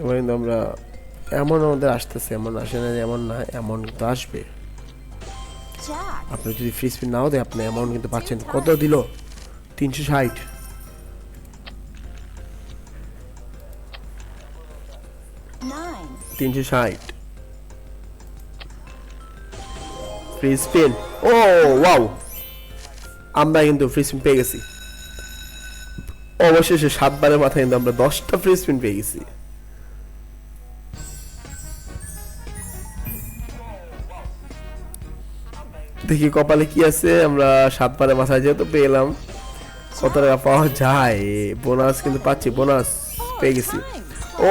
এবার কিন্তু আমরা এমন আমাদের আসতেছে এমন আসে না এমন না এমন কিন্তু আসবে। আপনি যদি ফ্রি স্পিন নাও দেয় আপনি এমন কিন্তু পাচ্ছেন। কত দিল? তিনশো ষাট. তিনশো ষাট। ফ্রি স্পিন ও ওয়াও আমরা কিন্তু ফ্রি স্পিন পেয়ে গেছি। অবশেষে সাতবারের মাথায় কিন্তু আমরা দশটা ফ্রি স্পিন পেয়ে গেছি। দেখি কপালে কি আছে আমরা সাতবারের মাথায় যেহেতু পেলাম কত টাকা পাওয়া যায়? বোনাস কিন্তু পাচ্ছি বোনাস পেয়ে গেছি। ও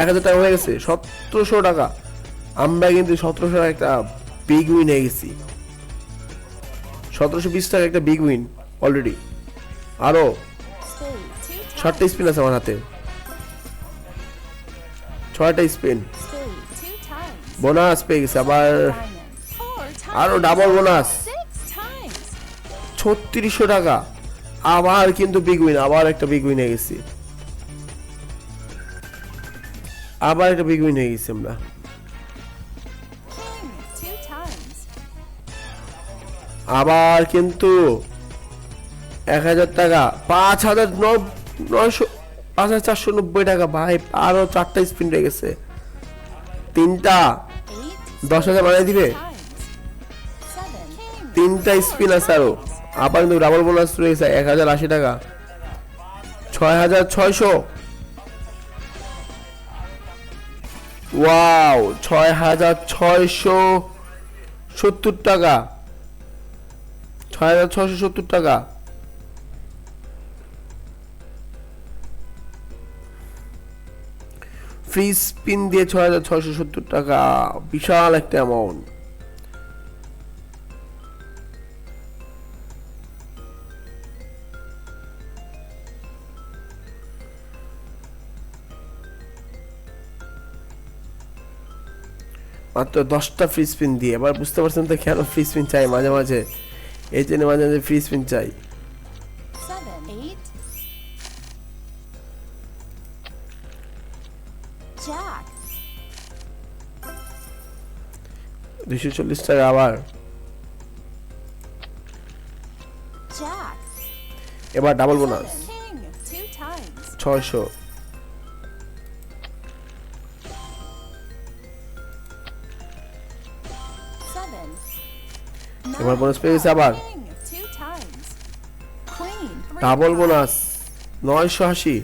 এক হাজার টাকা হয়ে গেছে সতেরোশো টাকা। আমরা কিন্তু সতেরোশো টাকা একটা বিগ উইন হয়ে গেছি। সতেরোশো বিশ টাকা একটা বিগ উইন অলরেডি আরও. ছয়টা স্পিন আছে আমার হাতে। ছয়টা স্পিন. বোনাস পেয়ে গেছে আবার Diamond. Four times. আরও ডাবল বোনাস ছত্রিশশো টাকা আবার কিন্তু বিগ উইন আবার একটা বিগ উইন হয়ে গেছি আবার একটা বিগ উইন হয়ে গেছি আমরা. আবার কিন্তু এক হাজার টাকা, পাঁচ হাজার নয়শো, পাঁচ হাজার চারশো নব্বই টাকা ভাই, আরও চারটা স্পিন রয়ে গেছে তিনটা দশ হাজার বানিয়ে দিবে. তিনটা স্পিন আছে আরও। আবার কিন্তু ডাবল বোনাস রয়েছে, এক হাজার আশি টাকা। ছয় হাজার ছয়শো। ওয়াও ছয় হাজার ছয়শো সত্তর টাকা। ছয় হাজার ছয়শো সত্তর টাকা। ফ্রি স্পিন দিয়ে ছয় হাজার ছয়শো সত্তর টাকা। বিশাল একটা অ্যামাউন্ট মাত্র দশটা ফ্রি স্পিন দিয়ে। এবার বুঝতে পারছেন তো কেন ফ্রি স্পিন চাই মাঝে মাঝে? এই জন্য মাঝে মাঝে ফ্রি স্পিন চাই. দুশো চল্লিশ টাকা আবার। এবার ডাবল বোনাস. ছয়শো। তোমার বোনাস পেয়েছি আবার। ডাবল বোনাস নয়শো আশি।